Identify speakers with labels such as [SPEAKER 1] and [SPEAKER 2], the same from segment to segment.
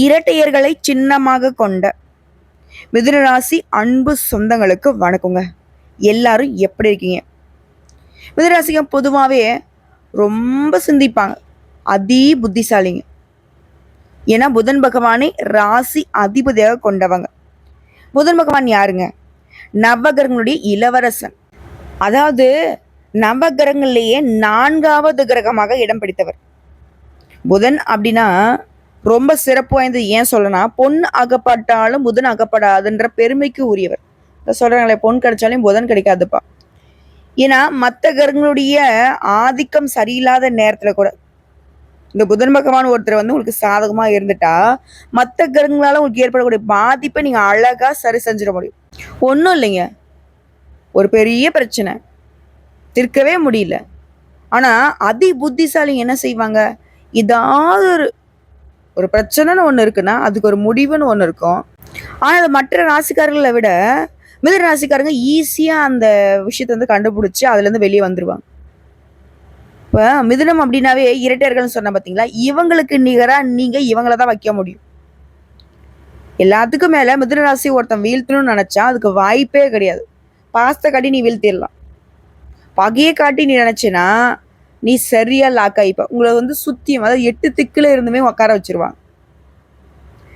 [SPEAKER 1] இரட்டையர்களை சின்னமாக கொண்ட மிதுனராசி அன்பு சொந்தங்களுக்கு வணக்கங்க. எல்லாரும் எப்படி இருக்கீங்க? மிதுனராசிங்க பொதுவாகவே ரொம்ப சிந்திப்பாங்க. அதி புத்திசாலிங்க. ஏன்னா புதன் பகவானை ராசி அதிபதியாக கொண்டவங்க. புதன் பகவான் யாருங்க? நவகிரகங்களுடைய இளவரசன். அதாவது நவகிரகங்கள்லேயே நான்காவது கிரகமாக இடம் பிடித்தவர். புதன் அப்படின்னா ரொம்ப சிறப்பு வாய்ந்தது ஏன் சொல்லனா பொன் அகப்பட்டாலும் புதன் அகப்படாதுன்ற பெருமைக்கு உரியவர். சொல்றாங்களே பொன் கிடைச்சாலும் புதன் கிடைக்காதுப்பா. ஏன்னா மற்ற கிரகங்களுடைய ஆதிக்கம் சரியில்லாத நேரத்துல கூட இந்த புதன் பகவான் ஒருத்தர் வந்து உங்களுக்கு சாதகமா இருந்துட்டா மற்ற கிரகங்களால உங்களுக்கு ஏற்படக்கூடிய பாதிப்பை நீங்க அழகா சரி செஞ்சிட முடியும். ஒன்றும் இல்லைங்க. ஒரு பெரிய பிரச்சனை. தீர்க்கவே முடியல. ஆனா அதி புத்திசாலி என்ன செய்வாங்க? ஏதாவது ஒரு ஒரு பிரச்சனைன்னு ஒன்று இருக்குன்னா அதுக்கு ஒரு முடிவுன்னு ஒன்று இருக்கும். ஆனால் மற்ற ராசிக்காரர்களை விட மிதன ராசிக்காரங்க ஈஸியாக அந்த விஷயத்தை வந்து கண்டுபிடிச்சி அதுலேருந்து வெளியே வந்துடுவாங்க இப்போ மிதுனம் அப்படின்னாவே இரட்டையர்கள்னு சொன்ன பார்த்தீங்களா இவங்களுக்கு நிகராக நீங்கள் இவங்கள தான் வைக்க முடியும். எல்லாத்துக்கும் மேலே மிதுன ராசி ஒருத்தன் வீழ்த்தணும்னு நினச்சா அதுக்கு வாய்ப்பே கிடையாது. பாஸ்தை காட்டி நீ வீழ்த்திடலாம். பகையை காட்டி நீ நினச்சினா நீ சரியா லாக் ஆகிப்ப உங்களை வந்து சுத்தியும் அதாவது எட்டு திக்குல இருந்துமே உட்கார வச்சிருவாங்க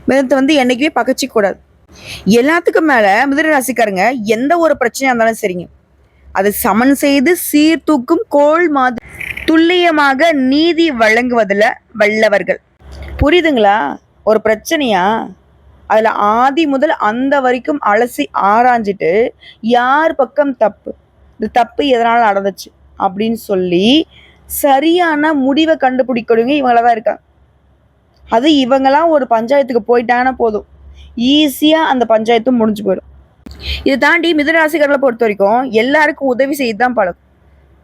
[SPEAKER 1] மிதத்தை வந்து என்னைக்குமே பகச்சிக்க கூடாது. எல்லாத்துக்கும் மேல மிதுன ராசிக்காரங்க எந்த ஒரு பிரச்சனையா இருந்தாலும் சரிங்க. அதை சமன் செய்து சீர்தூக்கும் கோள் மாதிரி துல்லியமாக நீதி வழங்குவதில் வல்லவர்கள். புரியுதுங்களா? ஒரு பிரச்சனையா? அதுல ஆதி முதல் அந்த வரைக்கும் அலசி ஆராய்ஞ்சிட்டு யார் பக்கம் தப்பு? இந்த தப்பு எதனால நடந்துச்சு? அப்படின்னு சொல்லி சரியான முடிவை கண்டுபிடிக்கிறவங்க இவங்கள தான் இருக்காங்க. அது இவங்கெல்லாம் ஒரு பஞ்சாயத்துக்கு போயிட்டாங்கன்னா போதும். ஈஸியாக அந்த பஞ்சாயத்தும் முடிஞ்சு போயிடும். இதை தாண்டி மிதராசிகர்களை பொறுத்த வரைக்கும் எல்லாருக்கும் உதவி செய்து தான் பழகும்.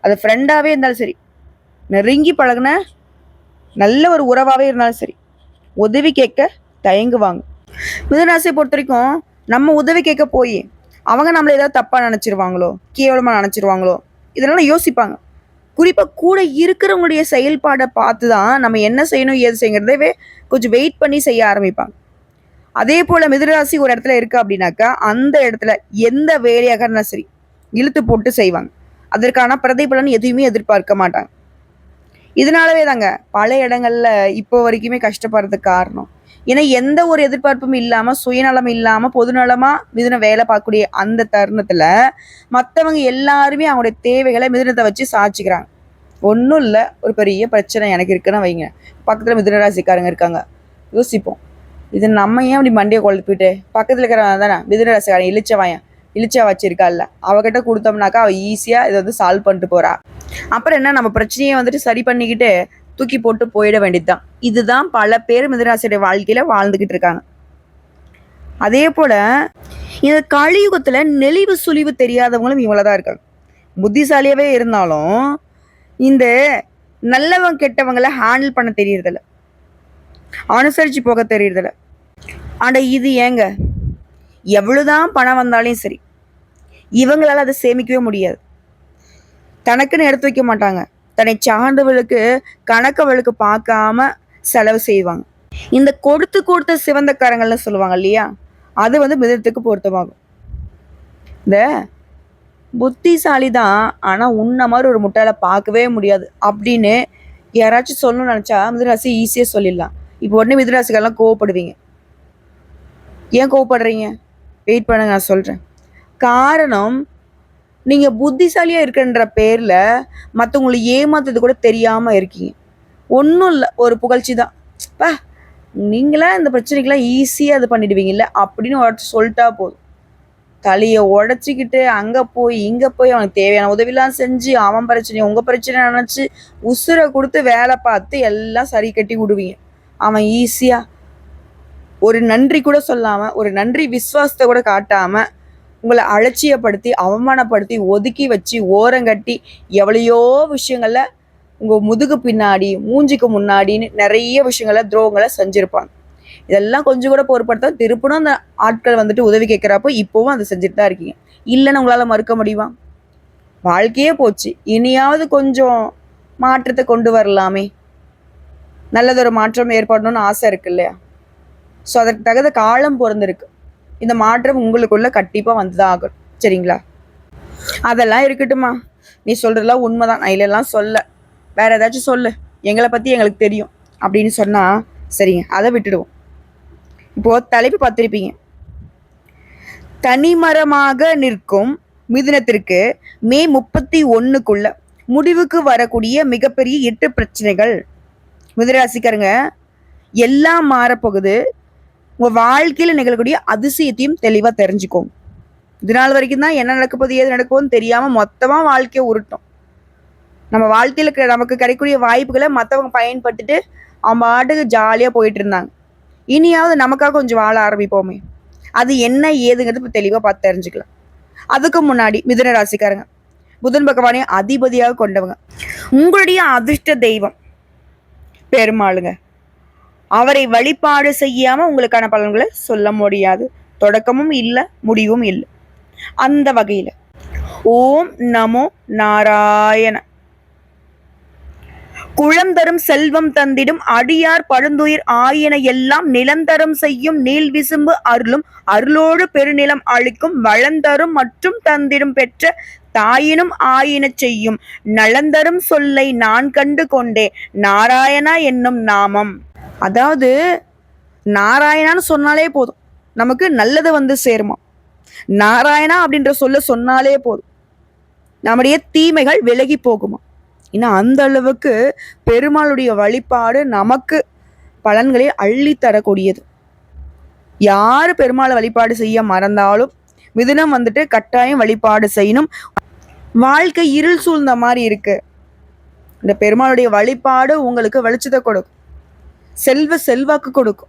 [SPEAKER 1] அது ஃப்ரெண்டாகவே இருந்தாலும் சரி நெருங்கி பழகுன நல்ல ஒரு உறவாகவே இருந்தாலும் சரி உதவி கேட்க தயங்குவாங்க. மிதராசியை பொறுத்த வரைக்கும் நம்ம உதவி கேட்க போய் அவங்க நம்மளை ஏதாவது தப்பாக நினச்சிருவாங்களோ கேவலமாக நினச்சிருவாங்களோ இதெல்லாம் யோசிப்பாங்க. குறிப்பாக கூட இருக்கிறவங்களுடைய செயல்பாடை பார்த்து தான் நம்ம என்ன செய்யணும் ஏது செய்யறதவே கொஞ்சம் வெயிட் பண்ணி செய்ய ஆரம்பிப்பாங்க. அதே போல் மிதுராசி ஒரு இடத்துல இருக்கு அப்படின்னாக்கா அந்த இடத்துல எந்த வேலையாக இருந்தாலும் சரி இழுத்து போட்டு செய்வாங்க. அதற்கான பிரதிபலன் எதுவுமே எதிர்பார்க்க மாட்டாங்க. இதனாலவே தாங்க பல இடங்களில் இப்போ வரைக்குமே கஷ்டப்படுறதுக்கு காரணம். ஏன்னா எந்த ஒரு எதிர்பார்ப்பும் இல்லாம சுயநலம் இல்லாம பொதுநலமா மிதுன வேலை பார்க்கக்கூடிய அந்த தருணத்துல மற்றவங்க எல்லாருமே அவங்களுடைய தேவைகளை மிதுனத்தை வச்சு சாச்சிக்கிறாங்க ஒன்றும் இல்லை ஒரு பெரிய பிரச்சனை எனக்கு இருக்குன்னு வைங்க. பக்கத்தில் மிதுனராசிக்காரங்க இருக்காங்க. யோசிப்போம். இது நம்ம ஏன் அப்படி மண்டியை குழப்பிட்டு? பக்கத்தில் இருக்கிறவன் தானே மிதுனராசிக்காரன் இழிச்சவாயன் இழிச்சா வச்சிருக்காள்ல. அவகிட்ட கொடுத்தோம்னாக்கா அவள் ஈஸியாக இதை வந்து சால்வ் பண்ணிட்டு போகிறா அப்புறம் என்ன நம்ம பிரச்சனையை வந்துட்டு சரி பண்ணிக்கிட்டு தூக்கி போட்டு போயிட வேண்டியதுதான். இதுதான் பல பேர் மிதராசியுடைய வாழ்க்கையில வாழ்ந்துகிட்டு இருக்காங்க. அதே போல இந்த கலியுகத்துல நெளிவு சுழிவு தெரியாதவங்களும் இவங்கள தான் இருக்காங்க. புத்திசாலியாவே இருந்தாலும் இந்த நல்லவங்க கெட்டவங்களை ஹேண்டில் பண்ண தெரியறதில்ல. அனுசரிச்சு போக தெரியறதில்ல. ஆனா இது ஏங்க? எவ்வளவுதான் பணம் வந்தாலும் சரி இவங்களால அதை சேமிக்கவே முடியாது. தனக்குன்னு எடுத்து வைக்க மாட்டாங்க. தன்னை சார்ந்தவளுக்கு கணக்கவளுக்கு பார்க்காம செலவு செய்வாங்க. இந்த கொடுத்து கொடுத்த சிவந்தக்காரங்கள்னு சொல்லுவாங்க இல்லையா? அது வந்து மிதத்துக்கு பொருத்தமாகும். இந்த புத்திசாலி தான் ஆனால் உன்ன மாதிரி ஒரு முட்டையில பார்க்கவே முடியாது அப்படின்னு யாராச்சும் சொல்லணும்னு நினச்சா மிதராசி ஈஸியாக சொல்லிடலாம். இப்போ உடனே மிதுராசிகள்லாம் கோவப்படுவீங்க. ஏன் கோவப்படுறீங்க? வெயிட் பண்ணுங்க நான் சொல்கிறேன் காரணம் நீங்கள் புத்திசாலியாக இருக்குன்ற பேரில் மற்றவங்களை ஏமாத்துறது கூட தெரியாமல் இருக்கீங்க. ஒன்றும் இல்லை ஒரு புகழ்ச்சி தான். பா நீங்களாம் இந்த பிரச்சனைக்கெல்லாம் ஈஸியாக இது பண்ணிடுவீங்கல்ல அப்படின்னு ஒருத்தர் சொல்லிட்டா போதும். தலையை உடச்சிக்கிட்டு அங்கே போய் இங்கே போய் அவனுக்கு தேவையான உதவிலாம் செஞ்சு அவன் பிரச்சனையை உங்கள் பிரச்சனை நினச்சி உசுரை கொடுத்து வேலை பார்த்து எல்லாம் சரி கட்டி விடுவீங்க. அவன் ஈஸியாக ஒரு நன்றி கூட சொல்லாமல் ஒரு நன்றி விஸ்வாசத்தை கூட காட்டாமல் உங்களை அலட்சியப்படுத்தி அவமானப்படுத்தி ஒதுக்கி வச்சு ஓரங்கட்டி எவ்வளையோ விஷயங்கள்ல உங்கள் முதுகு பின்னாடி மூஞ்சிக்கு முன்னாடின்னு நிறைய விஷயங்களை துரோகங்களை செஞ்சுருப்பாங்க. இதெல்லாம் கொஞ்சம் கூட பொருட்படுத்தா திருப்பணும் அந்த ஆட்கள் வந்துட்டு உதவி கேட்குறப்போ இப்போவும் அதை செஞ்சுட்டு தான் இருக்கீங்க. இல்லைன்னு உங்களால் மறுக்க முடியுமா? வாழ்க்கையே போச்சு. இனியாவது கொஞ்சம் மாற்றத்தை கொண்டு வரலாமே. நல்லதொரு மாற்றம் ஏற்படணும்னு ஆசை இருக்கு இல்லையா? ஸோ அதற்கு தகுந்த காலம் பிறந்திருக்கு இந்த மாற்றம் உங்களுக்குள்ள கண்டிப்பாக வந்துதான் ஆகும் சரிங்களா? அதெல்லாம் இருக்கட்டுமா நீ சொல்றதெல்லாம் உண்மைதான். நான் இல்லைலாம் சொல்ல. வேற ஏதாச்சும் சொல்லு. எங்களை பற்றி எங்களுக்கு தெரியும். அப்படின்னு சொன்னால் சரிங்க. அதை விட்டுடுவோம். இப்போ தலைப்பு பார்த்துருப்பீங்க. தனிமரமாக நிற்கும் மிதுனத்திற்கு மே முப்பத்தி ஒன்றுக்குள்ள முடிவுக்கு வரக்கூடிய மிகப்பெரிய எட்டு பிரச்சனைகள். மிதுனராசிக்காரங்க எல்லாம் மாறப்போகுது. உங்கள் வாழ்க்கையில் நிகழக்கூடிய அதிசயத்தையும் தெளிவாக தெரிஞ்சுக்கோங்க இது நாள் வரைக்கும் தான் என்ன நடக்க போகுது ஏது நடக்க போகுதுன்னு தெரியாமல் மொத்தமாக வாழ்க்கையை உருட்டும். நம்ம வாழ்க்கையில் நமக்கு கிடைக்கக்கூடிய வாய்ப்புகளை மற்றவங்க பயன்படுத்திட்டு அவன் பாட்டுக்கு ஜாலியாக போயிட்டு இருந்தாங்க. இனியாவது நமக்காக கொஞ்சம் வாழ ஆரம்பிப்போமே. அது என்ன ஏதுங்கிறது இப்போ தெளிவாக பார்த்து தெரிஞ்சுக்கலாம். அதுக்கு முன்னாடி மிதுன ராசிக்காரங்க. புதன் பகவானை அதிபதியாக கொண்டவங்க. உங்களுடைய அதிர்ஷ்ட தெய்வம். பெருமாளுங்க. அவரை வழிபாடு செய்யாம உங்களுக்கான பலன்களை சொல்ல முடியாது. தொடக்கமும் இல்லை முடிவும் இல்லை. அந்த வகையில் ஓம் நமோ நாராயண. குளம் தரும் செல்வம் தந்திடும் அடியார் பழுந்துயிர் ஆயின எல்லாம் நிலந்தரும் செய்யும் நீள் விசும்பு அருளும் அருளோடு பெருநிலம் அளிக்கும் வளந்தரும் மற்றும் தந்திடும் பெற்ற தாயினும் ஆயினச் செய்யும். நலந்தரும் சொல்லை நான் கண்டு கொண்டே நாராயணா என்னும் நாமம். அதாவது நாராயணான்னு சொன்னாலே போதும். நமக்கு நல்லது வந்து சேருமா. நாராயணா அப்படின்ற சொல்ல சொன்னாலே போதும். நம்முடைய தீமைகள் விலகி போகுமா. இன்னும் அந்த அளவுக்கு பெருமாளுடைய வழிபாடு நமக்கு பலன்களை அள்ளி தரக்கூடியது. யார் பெருமாளை வழிபாடு செய்ய மறந்தாலும் மிதுனம் வந்துட்டு கட்டாயம் வழிபாடு செய்யணும். வாழ்க்கை இருள் சூழ்ந்த மாதிரி இருக்கு. இந்த பெருமாளுடைய வழிபாடு உங்களுக்கு வெளிச்சத்தை கொடுக்கும். செல்வ செல்வாக்கு கொடுக்கும்.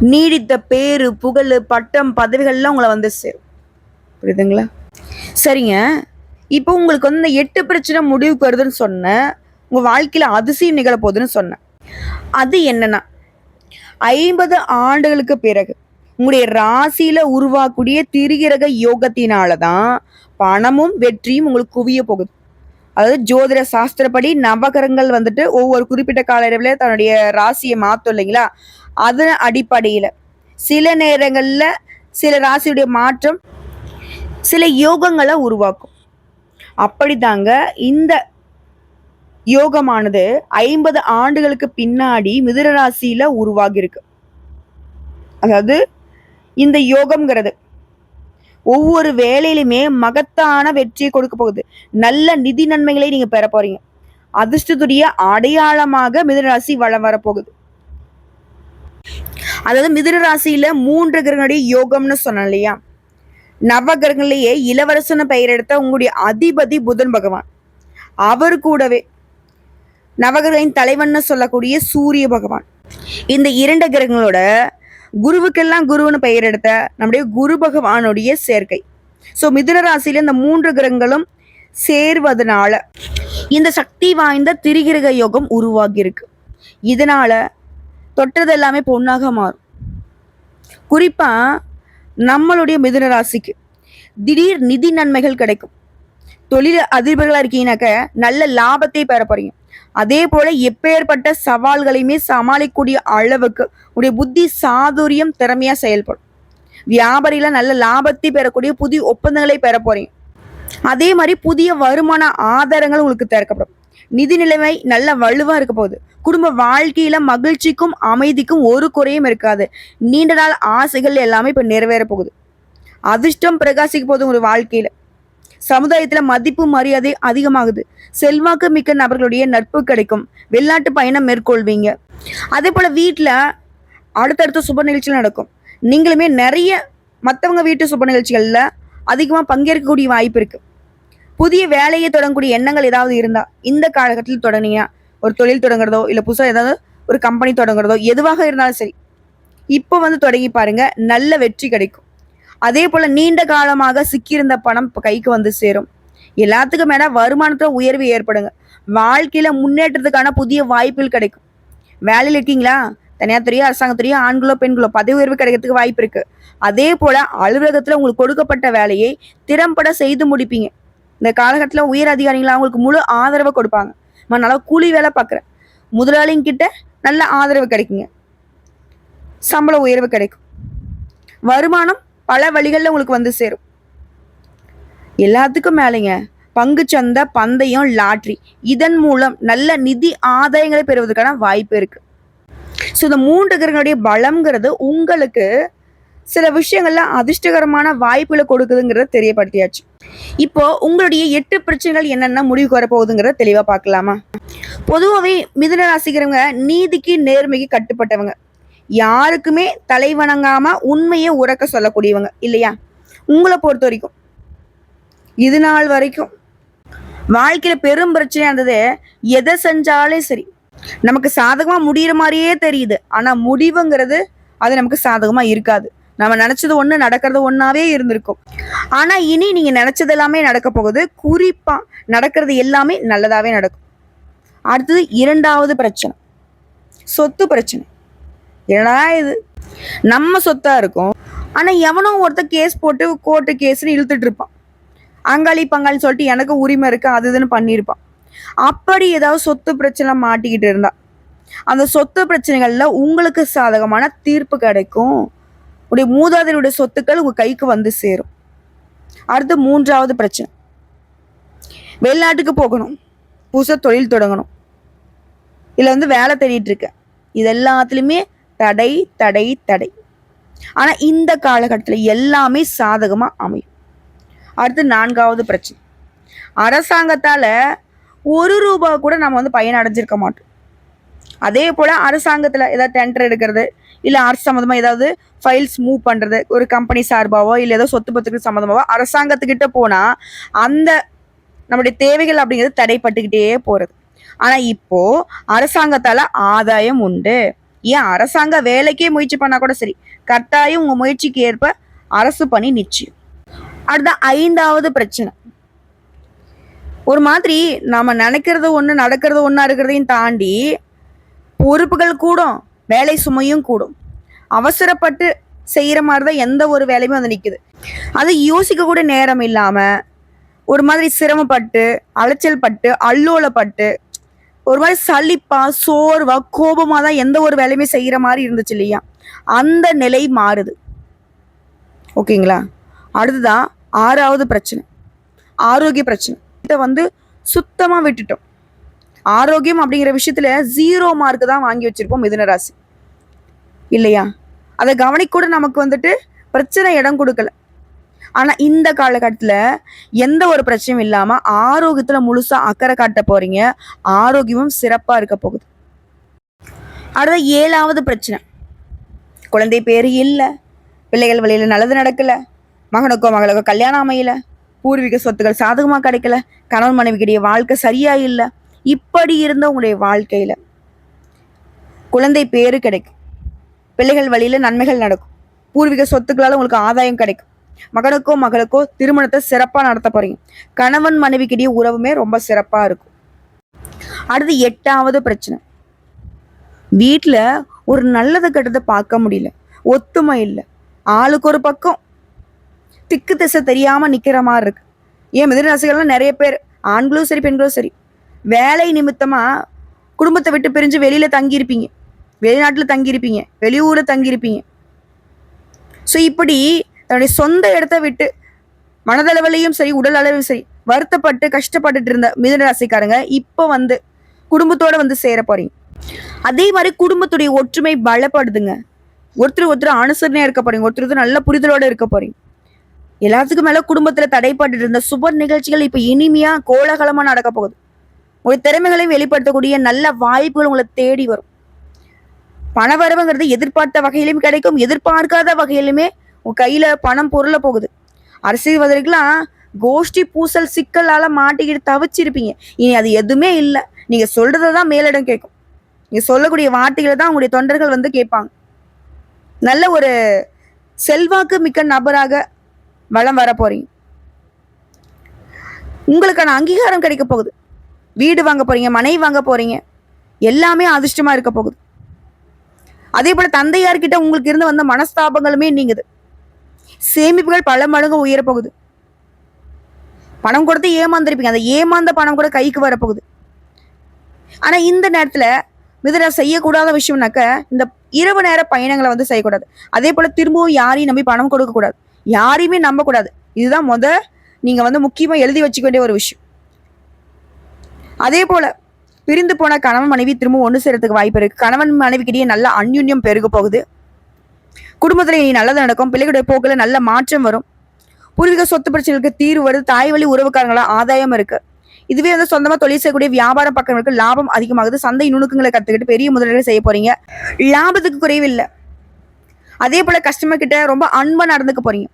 [SPEAKER 1] நீடித்த பேரு புகழ் பட்டம் பதவிகள்லாம் உங்களை வந்து சேரும். புரியுதுங்களா? சரிங்க. இப்போ உங்களுக்கு வந்து இந்த எட்டு பிரச்சனை முடிவுக்கு வருதுன்னு சொன்னேன். உங்க வாழ்க்கையில அதிசயம் நிகழ போகுதுன்னு சொன்னேன். அது என்னன்னா ஐம்பது ஆண்டுகளுக்கு பிறகு உங்களுடைய ராசியில உருவாக்கூடிய திரிகிரக யோகத்தினால தான் பணமும் வெற்றியும் உங்களுக்கு குவிய போகுது. அதாவது ஜோதிட சாஸ்திரப்படி நவகரங்கள் வந்துட்டு ஒவ்வொரு குறிப்பிட்ட கால அளவில் தன்னுடைய ராசியை மாற்றும் இல்லைங்களா? அதன் அடிப்படையில் சில நேரங்களில் சில ராசியுடைய மாற்றம் சில யோகங்களை உருவாக்கும். அப்படிதாங்க இந்த யோகமானது ஐம்பது ஆண்டுகளுக்கு பின்னாடி மிதுன ராசியில உருவாகியிருக்கு. அதாவது இந்த யோகம்ங்கிறது ஒவ்வொரு வேலையிலுமே மகத்தான வெற்றியை கொடுக்க போகுது. நல்ல நிதி நன்மைகளை நீங்க பெற போறீங்க. அதிர்ஷ்டத்துடைய அடையாளமாக மிதனராசி வளம் வரப்போகுது அதாவது மிதுன ராசியில மூன்று கிரகங்களுடைய யோகம்னு சொன்னேன் இல்லையா? நவ கிரகங்களையே இளவரசன பெயர் எடுத்த உங்களுடைய அதிபதி புதன் பகவான். அவர் கூடவே நவகிரகின் தலைவன்னு சொல்லக்கூடிய சூரிய பகவான். இந்த இரண்டு கிரகங்களோட குருவுக்கெல்லாம் குருவுன்னு பெயர் எடுத்த நம்முடைய குரு பகவானுடைய சேர்க்கை. ஸோ மிதுன ராசியில இந்த மூன்று கிரகங்களும் சேர்வதனால இந்த சக்தி வாய்ந்த திரிகிரக யோகம் உருவாகி இருக்கு இதனால தொட்டது எல்லாமே பொண்ணாக மாறும். குறிப்பா நம்மளுடைய மிதுன ராசிக்கு திடீர் நிதி நன்மைகள் கிடைக்கும். தொழில் அதிபர்களாக இருக்கீங்கனாக்க நல்ல லாபத்தை பெற போறீங்க. அதே போல எப்பேற்பட்ட சவால்களையுமே சமாளிக்கக்கூடிய அளவுக்கு உடைய புத்தி சாதுரியம் திறமையா செயல்படும். வியாபாரியில நல்ல லாபத்தை பெறக்கூடிய புதிய ஒப்பந்தங்களை பெற போறீங்க. அதே மாதிரி புதிய வருமான ஆதாரங்கள் உங்களுக்கு திறக்கப்படும். நிதி நிலைமை நல்ல வலுவா இருக்க போகுது. குடும்ப வாழ்க்கையில மகிழ்ச்சிக்கும் அமைதிக்கும் ஒரு குறையும் இருக்காது. நீண்ட நாள் ஆசைகள் எல்லாமே இப்ப நிறைவேற போகுது. அதிர்ஷ்டம் பிரகாசிக்க போகுது உங்க வாழ்க்கையில. சமுதாயத்துல மதிப்பு மரியாதை அதிகமாகுது. செல்வாக்கு மிக்க நபர்களுடைய நட்பு கிடைக்கும். வெளிநாட்டு பயணம் மேற்கொள்வீங்க. அதே போல வீட்டில் அடுத்தடுத்த சுப நிகழ்ச்சிகள் நடக்கும். நீங்களுமே நிறைய மற்றவங்க வீட்டு சுப நிகழ்ச்சிகளில் அதிகமாக பங்கேற்கக்கூடிய வாய்ப்பு இருக்கு. புதிய வேலையை தொடங்கக்கூடிய எண்ணங்கள் ஏதாவது இருந்தால் இந்த காலகட்டத்தில் தொடங்கினீங்கன்னா ஒரு தொழில் தொடங்குறதோ இல்லை புதுசாக ஏதாவது ஒரு கம்பெனி தொடங்குறதோ எதுவாக இருந்தாலும் சரி. இப்போ வந்து தொடங்கி பாருங்க நல்ல வெற்றி கிடைக்கும். அதே போல நீண்ட காலமாக சிக்கியிருந்த பணம் இப்போ கைக்கு வந்து சேரும். எல்லாத்துக்கும் மேல வருமானத்துல உயர்வு ஏற்படுங்க. வாழ்க்கையில முன்னேற்றத்துக்கான புதிய வாய்ப்புகள் கிடைக்கும். வேலையில் இருக்கீங்களா? தனியார் துறையோ அரசாங்கத்துறையோ ஆண்களோ பெண்களோ பதவி உயர்வு கிடைக்கிறதுக்கு வாய்ப்பு இருக்கு. அதே போல அலுவலகத்துல உங்களுக்கு கொடுக்கப்பட்ட வேலையை திறம்பட செய்து முடிப்பீங்க. இந்த காலகட்டத்தில் உயர் அதிகாரிகள் அவங்களுக்கு முழு ஆதரவை கொடுப்பாங்க. நான் நல்லா கூலி வேலை பார்க்குறேன். முதலாளிங்க கிட்ட நல்ல ஆதரவு கிடைக்குங்க. சம்பள உயர்வு கிடைக்கும். வருமானம் பல வழிகளில் உங்களுக்கு வந்து சேரும். எல்லாத்துக்கும் மேலேங்க. பங்குச்சந்தை பந்தயம் லாட்ரி. இதன் மூலம் நல்ல நிதி ஆதாயங்களை பெறுவதற்கான வாய்ப்பு இருக்கு. ஸோ இந்த மூன்று கிரகங்களுடைய பலம்ங்கிறது உங்களுக்கு சில விஷயங்கள்ல அதிர்ஷ்டகரமான வாய்ப்புகளை கொடுக்குதுங்கிறத தெரியப்படுத்தியாச்சு. இப்போ உங்களுடைய எட்டு பிரச்சனைகள் என்னென்ன முடிவுக்கு வரப்போகுதுங்கிறத தெளிவாக பார்க்கலாமா? பொதுவாகவே மிதுன ராசிக்கிறவங்க நீதிக்கு நேர்மைக்கு கட்டுப்பட்டவங்க. யாருக்குமே தலைவணங்காம உண்மையை உறக்க சொல்லக்கூடியவங்க இல்லையா? உங்களை பொறுத்த வரைக்கும். இது நாள் வரைக்கும். வாழ்க்கையில பெரும் பிரச்சனையா இருந்தது எதை செஞ்சாலும் சரி. நமக்கு சாதகமா முடியிற மாதிரியே தெரியுது. ஆனா முடிவுங்கிறது அது நமக்கு சாதகமா இருக்காது. நம்ம நினைச்சது ஒண்ணு நடக்கிறது ஒண்ணாவே இருந்திருக்கும். ஆனா இனி நீங்க நினைச்சது எல்லாமே நடக்க போகுது. குறிப்பா நடக்கிறது எல்லாமே நல்லதாவே நடக்கும். அடுத்தது இரண்டாவது பிரச்சனை. சொத்து பிரச்சனை. என்னடா இது? நம்ம சொத்தா இருக்கும். ஆனா எவனோ ஒருத்தன் கேஸ் போட்டு கோர்ட்டு கேஸ்னு இழுத்துட்டு இருப்பான். அங்காளி பங்காளி சொல்லிட்டு எனக்கு உரிமை இருக்கு அது இதுன்னு பண்ணியிருப்பான். அப்படி ஏதாவது சொத்து பிரச்சனை மாட்டிக்கிட்டு இருந்தா அந்த சொத்து பிரச்சனைகள்ல உங்களுக்கு சாதகமான தீர்ப்பு கிடைக்கும். உடைய மூதாதையுடைய சொத்துக்கள் உங்க கைக்கு வந்து சேரும். அடுத்து மூன்றாவது பிரச்சனை. வெளிநாட்டுக்கு போகணும். புதுசாக தொழில் தொடங்கணும். இல்லை வந்து வேலை தேடிட்டு இருக்க. இது எல்லாத்துலேயுமே தடை தடை தடை. ஆனால் இந்த காலகட்டத்தில் எல்லாமே சாதகமாக அமையும். அடுத்து நான்காவது பிரச்சனை. அரசாங்கத்தால் ஒரு ரூபா கூட நம்ம வந்து பயன் அடைஞ்சிருக்க மாட்டோம். அதே போல் அரசாங்கத்தில் ஏதாவது டெண்டர் எடுக்கிறது இல்லை அரசு சம்மந்தமாக ஏதாவது ஃபைல்ஸ் மூவ் பண்ணுறது ஒரு கம்பெனி சார்பாவோ இல்லை ஏதோ சொத்து பத்துக்கு சம்மந்தமாவோ அரசாங்கத்துக்கிட்ட போனால் அந்த நம்முடைய தேவைகள் அப்படிங்கிறது தடைப்பட்டுக்கிட்டே போகிறது ஆனால் இப்போது அரசாங்கத்தால் ஆதாயம் உண்டு. ஏன்? அரசாங்க வேலைக்கே முயற்சி பண்ணால் கூட சரி. கட்டாயம் உங்கள் முயற்சிக்கு ஏற்ப அரசு பணி நிச்சயம். அடுத்த ஐந்தாவது பிரச்சனை. ஒரு மாதிரி நாம நினைக்கிறது ஒன்று நடக்கிறது ஒன்றா இருக்கிறதையும் தாண்டி பொறுப்புகள் கூடும் வேலை சுமையும் கூடும். அவசரப்பட்டு செய்கிற மாதிரி தான் எந்த ஒரு வேலையுமே வந்து நிற்குது அது யோசிக்க கூட நேரம் இல்லாமல் ஒரு மாதிரி சிரமப்பட்டு அலைச்சல் பட்டு அல்லோலப்பட்டு ஒரு மாதிரி சளிப்பா சோர்வா கோபமாக தான் எந்த ஒரு வேலையுமே செய்கிற மாதிரி இருந்துச்சு இல்லையா? அந்த நிலை மாறுது. ஓகேங்களா? அடுத்ததான் ஆறாவது பிரச்சனை. ஆரோக்கிய பிரச்சனை. இதை வந்து சுத்தமாக விட்டுட்டோம். ஆரோக்கியம் அப்படிங்கிற விஷயத்தில் ஜீரோ மார்க் தான் வாங்கி வச்சிருப்போம் மிதுனராசி. இல்லையா? அதை கவனிக்கூட நமக்கு வந்துட்டு பிரச்சனை இடம் கொடுக்கல. ஆனால் இந்த காலகட்டத்தில் எந்த ஒரு பிரச்சனையும் இல்லாமல் ஆரோக்கியத்தில் முழுசாக அக்கறை காட்ட போகிறீங்க ஆரோக்கியமும் சிறப்பாக இருக்க போகுது. அடுத்த ஏழாவது பிரச்சனை. குழந்தை பேர் இல்லை. பிள்ளைகள் வழியில் நல்லது நடக்கல. மகனுக்கோ மகளுக்கோ கல்யாணம் அமையல பூர்வீக சொத்துக்கள் சாதகமா கிடைக்கல கணவன் மனைவிக்கிடைய வாழ்க்கை சரியா இல்லை இப்படி இருந்த உங்களுடைய வாழ்க்கையில குழந்தை பேரு கிடைக்கும். பிள்ளைகள் வழியில நன்மைகள் நடக்கும். பூர்வீக சொத்துக்களால உங்களுக்கு ஆதாயம் கிடைக்கும். மகனுக்கோ மகளுக்கோ திருமணத்தை சிறப்பா நடத்த போறீங்க. கணவன் மனைவிக்கிடையே உறவுமே ரொம்ப சிறப்பா இருக்கும். அடுத்து எட்டாவது பிரச்சனை. வீட்டில் ஒரு நல்லது கெட்டதை பார்க்க முடியல. ஒத்துமை இல்லை. ஆளுக்கு ஒரு பக்கம் திக்கு திசை தெரியாமல் நிற்கிற மாதிரி இருக்கு. ஏன் மிதனராசிகள்லாம் நிறைய பேர் ஆண்களும் சரி பெண்களும் சரி வேலை நிமித்தமாக குடும்பத்தை விட்டு பிரிஞ்சு வெளியில் தங்கியிருப்பீங்க. வெளிநாட்டில் தங்கியிருப்பீங்க. வெளியூரில் தங்கியிருப்பீங்க. ஸோ இப்படி தன்னுடைய சொந்த இடத்த விட்டு மனதளவிலையும் சரி உடல் அளவிலும் சரி வருத்தப்பட்டு கஷ்டப்பட்டுட்டு இருந்த மிதுன ராசிக்காரங்க இப்போ வந்து குடும்பத்தோட வந்து சேர போறீங்க. அதே மாதிரி குடும்பத்துடைய ஒற்றுமை பலப்படுதுங்க. ஒருத்தர் ஒருத்தர் அனுசரணையா இருக்க போறீங்க. ஒருத்தர் ஒருத்தர் நல்ல புரிதலோட இருக்க போறீங்க. எல்லாத்துக்கும் மேல குடும்பத்துல தடைப்பட்டு இருந்த சுப நிகழ்ச்சிகள் இப்ப இனிமையா கோலாகலமா நடக்க போகுது. உங்களுடைய திறமைகளையும் வெளிப்படுத்தக்கூடிய நல்ல வாய்ப்புகள் உங்களை தேடி வரும். பணவரவுங்கிறது எதிர்பார்த்த வகையிலும் கிடைக்கும் எதிர்பார்க்காத வகையிலுமே உங்க கையில பணம் பொருள போகுது. அரசியல்வாதிகளுக்கெல்லாம் கோஷ்டி பூசல் சிக்கலால மாட்டிக்கிட்டு தவிச்சிருப்பீங்க. இனி அது எதுவுமே இல்லை. நீங்க சொல்றதான் மேலிடம் கேட்கும். நீங்க சொல்லக்கூடிய வார்த்தைகளை தான் உங்களுடைய தொண்டர்கள் வந்து கேட்பாங்க. நல்ல ஒரு செல்வாக்கு மிக்க நபராக வளம் வர போறீங்க. உங்களுக்கான அங்கீகாரம் கிடைக்க போகுது. வீடு வாங்க போறீங்க மனை வாங்க போறீங்க. எல்லாமே அதிர்ஷ்டமா இருக்க போகுது. அதே போல தந்தையார்கிட்ட உங்களுக்கு இருந்து வந்த மனஸ்தாபங்களுமே நீங்குது. சேமிப்புகள் பல மடங்கு உயர போகுது. பணம் கொடுத்து ஏமாந்துருப்பீங்க. அந்த ஏமாந்த பணம் கூட கைக்கு வரப்போகுது ஆனா இந்த நேரத்துல மிதுன செய்யக்கூடாத விஷயம்னாக்க இந்த இரவு நேர பயணங்களை வந்து செய்யக்கூடாது. அதே போல திரும்பவும் யாரையும் நம்பி பணம் கொடுக்க கூடாது யாரையுமே நம்பக்கூடாது. இதுதான் முத நீங்கள் வந்து முக்கியமாக எழுதி வச்சுக்க வேண்டிய ஒரு விஷயம். அதே போல் பிரிந்து போன கணவன் மனைவி திரும்ப ஒன்று சேரத்துக்கு வாய்ப்பு இருக்குது கணவன் மனைவிக்கிட்டே நல்ல அந்யுன்யம் பெருக போகுது. குடும்பத்தில் இனி நல்லது நடக்கும். பிள்ளைகளுடைய போக்கில் நல்ல மாற்றம் வரும். பூர்வீக சொத்து பிரச்சனைகளுக்கு தீர்வு வருது. தாய் வழி உறவுக்காரங்களாக ஆதாயம் இருக்குது இதுவே வந்து சொந்தமாக தொழில் செய்யக்கூடிய வியாபார பக்கங்களுக்கு லாபம் அதிகமாகுது. சந்தை நுணுக்கங்களை கற்றுக்கிட்டு பெரிய முதலீடுகள் செய்ய போகிறீங்க லாபத்துக்கு குறைவில்லை. அதே போல கஸ்டமர் கிட்ட ரொம்ப அன்பாக நடந்துக்க போறீங்க.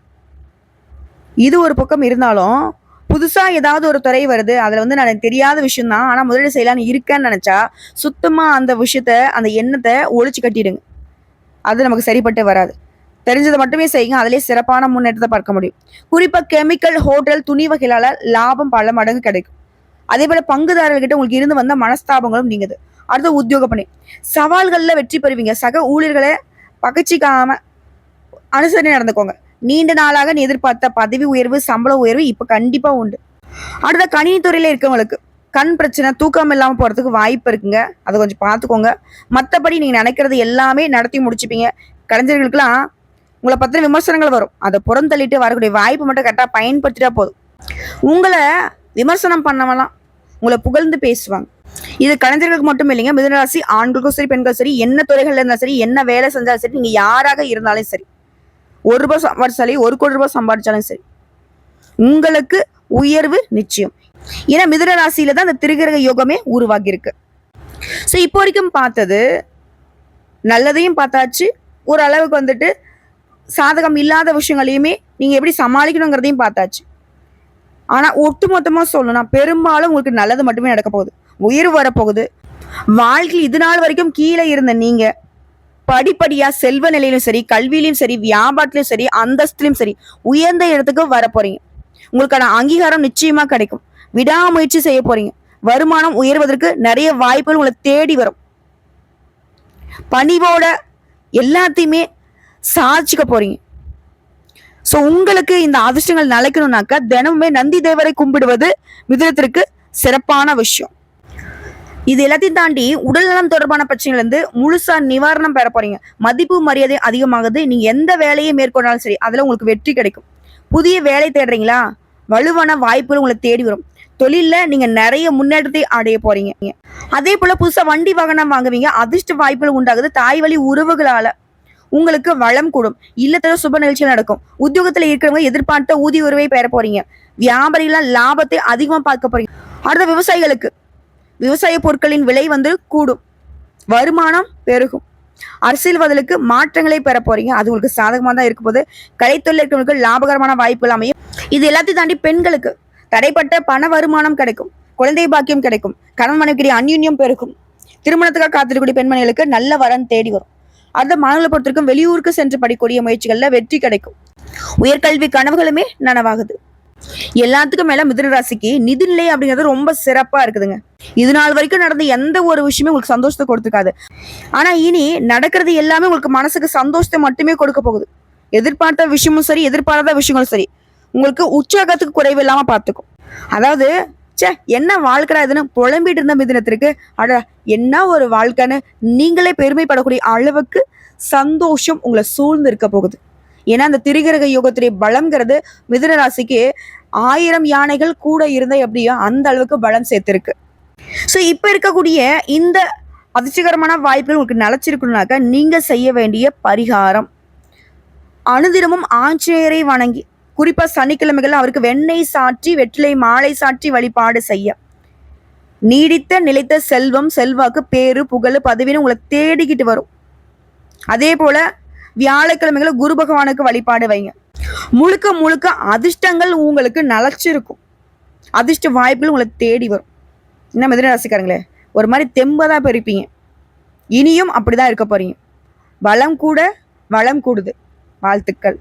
[SPEAKER 1] இது ஒரு பக்கம் இருந்தாலும் புதுசாக ஏதாவது ஒரு துறை வருது அதில் வந்து நான் தெரியாத விஷயம் தான் ஆனால் முதலீடு செய்யலாம்னு இருக்கேன்னு நினச்சா சுத்தமாக அந்த விஷயத்த அந்த எண்ணத்தை ஒழிச்சு கட்டிடுங்க. அது நமக்கு சரிப்பட்டு வராது. தெரிஞ்சதை மட்டுமே செய்யுங்க அதிலே சிறப்பான முன்னேற்றத்தை பார்க்க முடியும். குறிப்பாக கெமிக்கல் ஹோட்டல் துணி வகைகளால் லாபம் பல மடங்கு கிடைக்கும். அதே போல் பங்குதாரர்கிட்ட உங்களுக்கு இருந்து வந்த மனஸ்தாபங்களும் நீங்குது. அடுத்து உத்தியோக பணி சவால்களில் வெற்றி பெறுவீங்க. சக ஊழியர்களை பகச்சிக்காம அனுசரணை நடந்துக்கோங்க. நீண்ட நாளாக நீ எதிர்பார்த்த பதவி உயர்வு சம்பள உயர்வு இப்போ கண்டிப்பாக உண்டு. அடுத்த கணினித்துறையில் இருக்கவங்களுக்கு கண் பிரச்சனை தூக்கம் இல்லாமல் போகிறதுக்கு வாய்ப்பு இருக்குங்க. அதை கொஞ்சம் பார்த்துக்கோங்க. மற்றபடி நீங்கள் நினைக்கிறது எல்லாமே நடத்தி முடிச்சுப்பீங்க. கலைஞர்களுக்கெல்லாம் உங்களை பற்றின விமர்சனங்கள் வரும். அதை புறந்தள்ளிட்டு வரக்கூடிய வாய்ப்பு மட்டும் கரெக்டாக பயன்படுத்திட்டா போதும். உங்களை விமர்சனம் பண்ணவெல்லாம் உங்களை புகழ்ந்து பேசுவாங்க. இது கலைஞர்களுக்கு மட்டும் இல்லைங்க. மிதனராசி ஆண்களுக்கும் சரி பெண்களும் சரி என்ன துறைகள்ல இருந்தாலும் சரி என்ன வேலை செஞ்சாலும் சரி நீங்க யாராக இருந்தாலும் சரி ஒரு ரூபாய் சம்பாதிச்சாலும் ஒரு கோடி ரூபாய் சம்பாதிச்சாலும் சரி உங்களுக்கு உயர்வு நிச்சயம். ஏன்னா மிதுன ராசியில தான் அந்த திருகிரக யோகமே உருவாகி இருக்கு ஸோ இப்போ வரைக்கும் பார்த்தது நல்லதையும் பார்த்தாச்சு. ஒரு அளவுக்கு வந்துட்டு சாதகம் இல்லாத விஷயங்களையுமே நீங்க எப்படி சமாளிக்கணுங்கிறதையும் பார்த்தாச்சு. ஆனா ஒட்டுமொத்தமா சொல்லணும் பெரும்பாலும் உங்களுக்கு நல்லது மட்டுமே நடக்க போகுது உயிர் வரப்போகுது. வாழ்க்கையில் இது நாள் வரைக்கும் கீழே இருந்த நீங்க படிப்படியா செல்வ நிலையிலும் சரி கல்வியிலும் சரி வியாபாரத்திலும் சரி அந்தஸ்திலும் சரி உயர்ந்த இடத்துக்கு வர போறீங்க உங்களுக்கான அங்கீகாரம் நிச்சயமா கிடைக்கும். விடாமுயற்சி செய்ய போறீங்க. வருமானம் உயர்வதற்கு நிறைய வாய்ப்புகள் உங்களை தேடி வரும். பணிவோட எல்லாத்தையுமே சாதிச்சுக்க போறீங்க. ஸோ உங்களுக்கு இந்த அதிர்ஷ்டங்கள் நிலைக்கணும்னாக்கா தினமுமே நந்தி தேவரை கும்பிடுவது மிதனத்திற்கு சிறப்பான விஷயம். இது எல்லாத்தையும் தாண்டி உடல்நலம் தொடர்பான பிரச்சனைகள் இருந்து முழுசா நிவாரணம் பெற போறீங்க. மதிப்பு மரியாதை அதிகமாகுது. நீங்க எந்த வேலையை மேற்கொண்டாலும் சரி அதுல உங்களுக்கு வெற்றி கிடைக்கும். புதிய வேலை தேடுறீங்களா? வலுவான வாய்ப்புகள் உங்களை தேடி வரும். தொழிலில் நீங்க நிறைய முன்னேற்றத்தை அடைய போறீங்க. அதே போல புதுசா வண்டி வாகனம் வாங்குவீங்க. அதிர்ஷ்ட வாய்ப்புகள் உண்டாகுது. தாய் வழி உறவுகளால உங்களுக்கு வளம் கூடும். இல்லத்துல சுப நிகழ்ச்சிகள் நடக்கும். உத்தியோகத்துல இருக்கிறவங்க எதிர்பார்த்த ஊதிய உறவை பெற போறீங்க. வியாபாரிகள் லாபத்தை அதிகமா பார்க்க போறீங்க. அடுத்த விவசாயிகளுக்கு விவசாய பொருட்களின் விலை வந்து கூடும். வருமானம் பெருகும். அரசியல்வாதிகளுக்கு மாற்றங்களை பெற போறீங்க. அது உங்களுக்கு சாதகமாக தான் இருக்க போது கலைத்தொழில் இருக்கிறவங்களுக்கு லாபகரமான வாய்ப்புகள் அமையும். இது எல்லாத்தையும் தாண்டி பெண்களுக்கு தடைப்பட்ட பண வருமானம் கிடைக்கும். குழந்தை பாக்கியம் கிடைக்கும். கணவன் மனைவிக்கிடையே அந்யுன்யம் பெருகும். திருமணத்துக்காக காத்திருக்கக்கூடிய பெண்மணிகளுக்கு நல்ல வரன் தேடி வரும். அடுத்த மாநில பொறுத்திருக்கும் வெளியூருக்கு சென்று படிக்கக்கூடிய முயற்சிகளில் வெற்றி கிடைக்கும். உயர்கல்வி கனவுகளுமே நனவாகுது. எல்லாத்துக்கும் மேல மிதுன ராசிக்கு நிதிநிலை அப்படிங்கிறது ரொம்ப சிறப்பா இருக்குதுங்க. இது நாள் வரைக்கும் நடந்த எந்த ஒரு விஷயமே உங்களுக்கு சந்தோஷத்தை கொடுத்துக்காது. ஆனா இனி நடக்கிறது எல்லாமே உங்களுக்கு மனசுக்கு சந்தோஷத்தை மட்டுமே கொடுக்க போகுது. எதிர்பார்த்த விஷயமும் சரி எதிர்பாராத விஷயங்களும் சரி உங்களுக்கு உற்சாகத்துக்கு குறைவு இல்லாம பார்த்துக்கும். அதாவது ச்சே என்ன வாழ்க்கைடா இதுன்னு புலம்பிட்டு இருந்த மிதினத்திற்கு அட என்ன ஒரு வாழ்க்கைன்னு நீங்களே பெருமைப்படக்கூடிய அளவுக்கு சந்தோஷம் உங்களை சூழ்ந்து இருக்க போகுது. ஏன்னா அந்த திரிகிரக யோகத்துடைய பலம்ங்கிறது மிதுன ராசிக்கு ஆயிரம் யானைகள் கூட இருந்தா எப்படியோ அந்த அளவுக்கு பலம் சேர்த்திருக்கு. ஸோ இப்போ இருக்கக்கூடிய இந்த அதிர்ஷ்டகரமான வாய்ப்புகள் உங்களுக்கு நிலச்சிருக்கணும்னாக்கா நீங்கள் செய்ய வேண்டிய பரிகாரம். அனுதினமும் ஆஞ்சநேயரை வணங்கி குறிப்பாக சனிக்கிழமைகள் அவருக்கு வெண்ணெய் சாற்றி வெற்றிலை மாலை சாற்றி வழிபாடு செய்ய. நீடித்த நிலைத்த செல்வம் செல்வாக்கு பேரு புகழ் பதவின்னு உங்களை தேடிக்கிட்டு வரும். அதே போல வியாழக்கிழமைகளை குரு பகவானுக்கு வழிபாடு வைங்க. முழுக்க முழுக்க அதிர்ஷ்டங்கள் உங்களுக்கு நலச்சிருக்கும். அதிர்ஷ்ட வாய்ப்புகள் உங்களை தேடி வரும். என்ன மிதன ராசிக்காரங்களே? ஒரு மாதிரி தெம்பதா பெருப்பீங்க இனியும் அப்படிதான் இருக்க போறீங்க. வளம் கூட வளம் கூடுது. வாழ்த்துக்கள்.